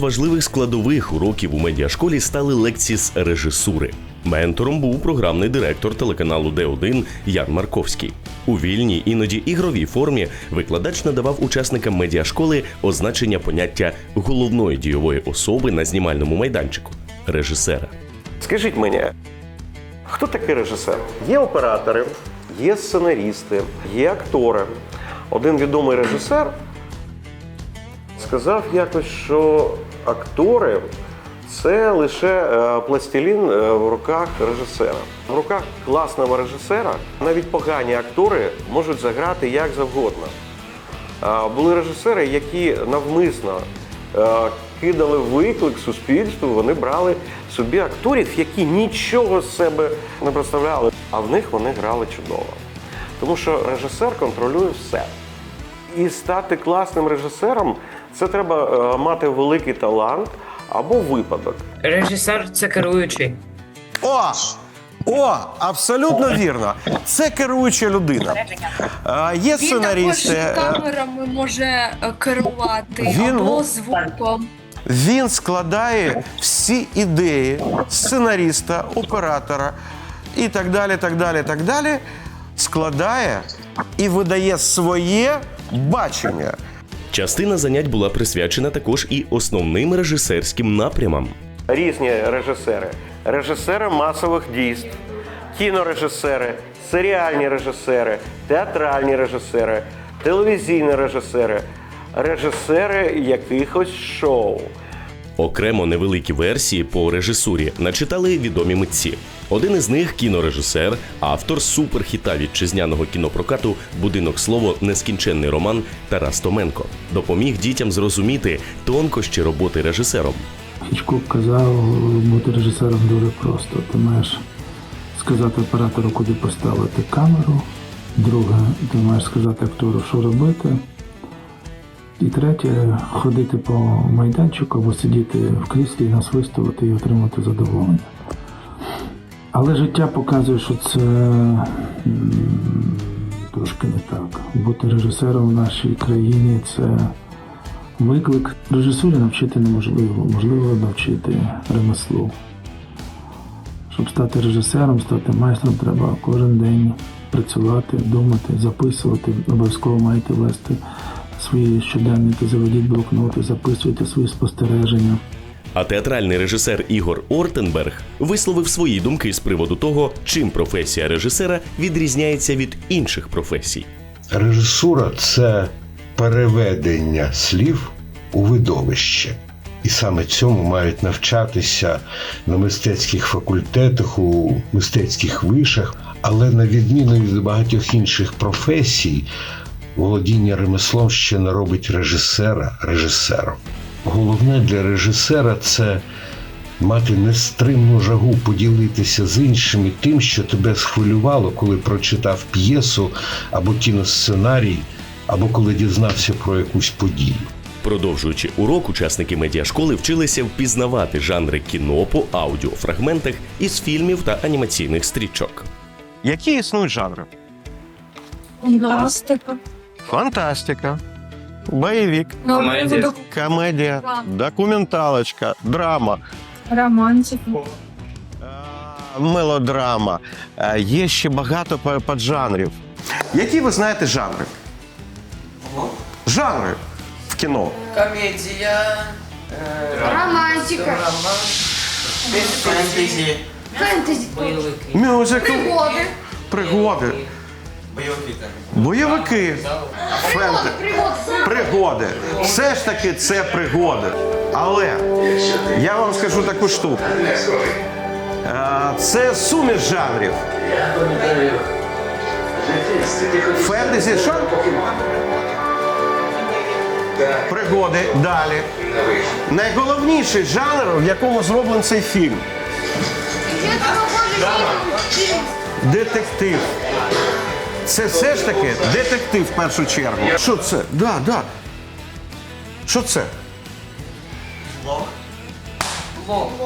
важливих складових уроків у медіашколі стали лекції з режисури. Ментором був програмний директор телеканалу Д1 Ян Марковський. У вільній, іноді ігровій формі викладач надавав учасникам медіашколи означення поняття головної дійової особи на знімальному майданчику режисера. Скажіть мені, хто такий режисер? Є оператори, є сценарісти, є актори. Один відомий режисер сказав якось, що актори це лише е, пластилін е, в руках режисера. В руках класного режисера навіть погані актори можуть заграти як завгодно. Були режисери, які навмисно е, кидали виклик суспільству, вони брали собі акторів, які нічого з себе не представляли, а в них вони грали чудово. Тому що режисер контролює все. І стати класним режисером це треба е, мати великий талант або випадок. Режисер це керуючий. О! О, абсолютно вірно. Це керуюча людина. Е, Є Він сценарісти. також е, камерами може е, керувати Він або мо- звуком. Він складає всі ідеї сценаріста, оператора і так далі, так далі, так далі. Складає і видає своє бачення. Частина занять була присвячена також і основним режисерським напрямам. Різні режисери: режисери масових дійств, кінорежисери, серіальні режисери, театральні режисери, телевізійні режисери, режисери якихось шоу. Окремо невеликі версії по режисурі начитали відомі митці. Один із них кінорежисер, автор суперхіта вітчизняного кінопрокату Будинок слово нескінченний роман Тарас Томенко допоміг дітям зрозуміти тонкощі роботи режисером. Хічкук казав, бути режисером дуже просто. Ти маєш сказати оператору, куди поставити камеру. Друге, ти маєш сказати актору, що робити. І третє, ходити по майданчику або сидіти в кріслі, насвистувати і отримати задоволення. Але життя показує, що це трошки не так. Бути режисером в нашій країні це Виклик режисурі навчити неможливо, можливо навчити ремеслу. Щоб стати режисером, стати майстром, треба кожен день працювати, думати, записувати. Обов'язково маєте вести свої щоденники, заведіть блокноти, записуйте свої спостереження. А театральний режисер Ігор Ортенберг висловив свої думки з приводу того, чим професія режисера відрізняється від інших професій. Режисура це переведення слів у видовище. І саме цьому мають навчатися на мистецьких факультетах, у мистецьких вишах. Але на відміну від багатьох інших професій, володіння ремеслом ще не робить режисера режисером. Головне для режисера це мати нестримну жагу поділитися з іншими тим, що тебе схвилювало, коли прочитав п'єсу або кіносценарій, або коли дізнався про якусь подію. Продовжуючи урок, учасники медіашколи вчилися впізнавати жанри кіно по аудіофрагментах із фільмів та анімаційних стрічок. Які існують жанри? Пластика. Фантастика, бойовик, Комедія. комедія, документалочка, драма, Романтика. е, мелодрама. Е, Є ще багато па- поджанрів. Які ви знаєте жанри? Жанри в кіно. Комедія, Романтика. фентезі, Фентезі. Мюзикл, Пригоди. пригоди, Бойовики там. бойовики, фенте, пригоди. Все ж таки це пригоди. Але я вам скажу таку штуку. Е, Це суміш жанрів. Фентезі, що? Пригоди далі. Найголовніший жанр, в якому зроблений цей фільм. Детектив. Це все ж таки детектив в першу чергу. Що це? Да, да. Що це?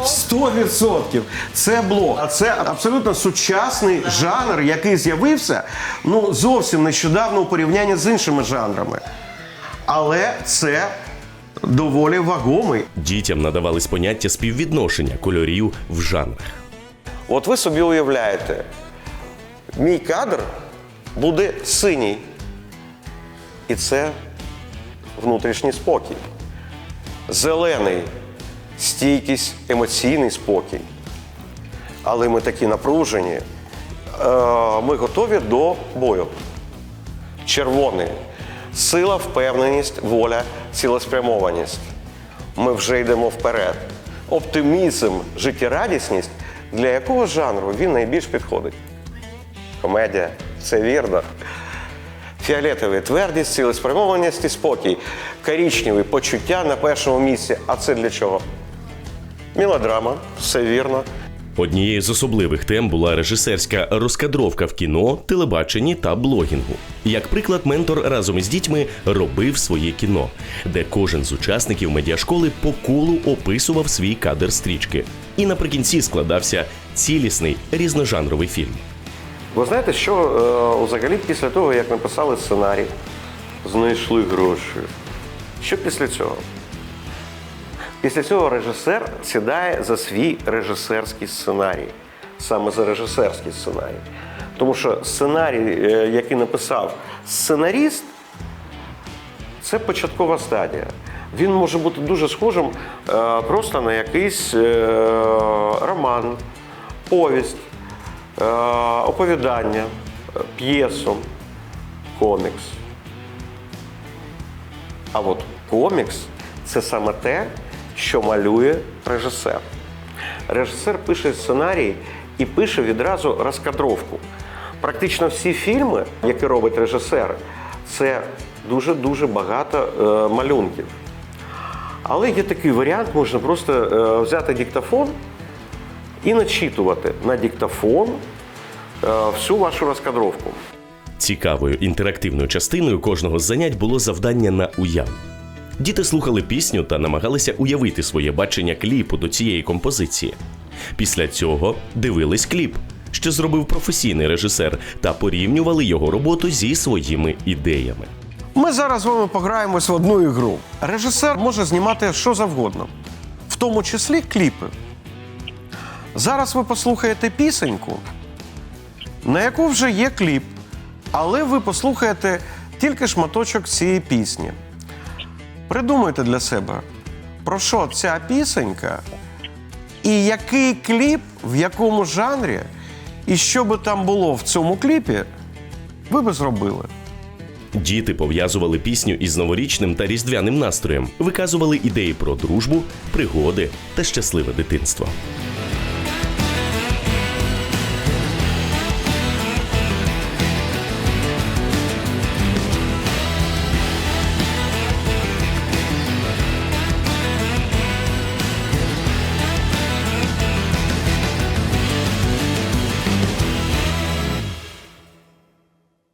Сто відсотків. Це блог. А це абсолютно сучасний жанр, який з'явився ну зовсім нещодавно у порівнянні з іншими жанрами. Але це доволі вагомий. Дітям надавались поняття співвідношення кольорів в жанрах. От ви собі уявляєте, мій кадр буде синій. І це внутрішній спокій. Зелений стійкість, емоційний спокій. Але ми такі напружені. Е, Ми готові до бою. Червоний сила, впевненість, воля, цілеспрямованість. Ми вже йдемо вперед. Оптимізм, життєрадісність, для якого жанру він найбільш підходить? Комедія, це вірно. Фіолетовий твердість, цілеспрямованість і спокій. Корічневий почуття на першому місці. А це для чого? Мелодрама, все вірно. Однією з особливих тем була режисерська розкадровка в кіно, телебаченні та блогінгу. Як приклад, ментор разом із дітьми робив своє кіно, де кожен з учасників медіашколи по колу описував свій кадр стрічки. І наприкінці складався цілісний різножанровий фільм. Ви знаєте, що е, взагалі після того, як написали сценарій, знайшли гроші. Що після цього? Після цього режисер сідає за свій режисерський сценарій, саме за режисерський сценарій. Тому що сценарій, е, який написав сценаріст, це початкова стадія. Він може бути дуже схожим е, просто на якийсь роман, повість, оповідання, е, п'єсу, комікс. А от комікс це саме те, що малює режисер. Режисер пише сценарій і пише відразу розкадровку. Практично всі фільми, які робить режисер, це дуже-дуже багато е, малюнків. Але є такий варіант, можна просто е, взяти диктофон і начитувати на диктофон е, всю вашу розкадровку. Цікавою інтерактивною частиною кожного з занять було завдання на уяв. Діти слухали пісню та намагалися уявити своє бачення кліпу до цієї композиції. Після цього дивились кліп, що зробив професійний режисер, та порівнювали його роботу зі своїми ідеями. Ми зараз з вами пограємось в одну ігру. Режисер може знімати що завгодно, в тому числі кліпи. Зараз ви послухаєте пісеньку, на яку вже є кліп, але ви послухаєте тільки шматочок цієї пісні. Придумайте для себе, про що ця пісенька, і який кліп, в якому жанрі, і що би там було в цьому кліпі, ви би зробили. Діти пов'язували пісню із новорічним та різдвяним настроєм, виказували ідеї про дружбу, пригоди та щасливе дитинство.